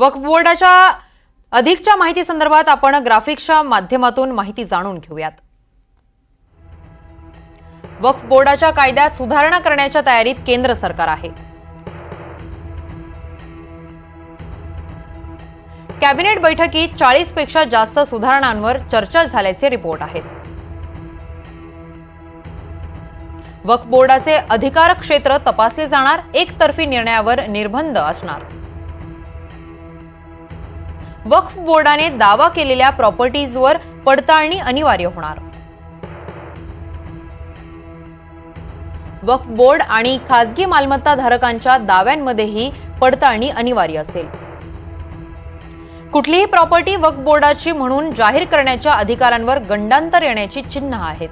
वक्फ बोर्डाच्या अधिकच्या माहिती संदर्भात आपण ग्राफिक्सच्या माध्यमातून माहिती जाणून घेऊयात. वक्फ बोर्डाच्या कायद्यात सुधारणा करण्याच्या तयारीत केंद्र सरकार आहे. कॅबिनेट बैठकीत चाळीसपेक्षा जास्त सुधारणांवर चर्चा झाल्याचे रिपोर्ट आहेत. वक्फ बोर्डाचे अधिकार क्षेत्र तपासले जाणार एकतर्फी निर्णयावर निर्बंध असणार. वक्फ बोर्डाने दावा केलेल्या प्रॉपर्टीजवर पडताळणी अनिवार्य होणार. वक्फ बोर्ड आणि खासगी मालमत्ता धारकांच्या दाव्यांमध्येही पडताळणी अनिवार्य असेल. कुठलीही प्रॉपर्टी वक्फ बोर्डाची म्हणून जाहीर करण्याच्या अधिकारांवर गंडांतर येण्याची चिन्ह आहेत.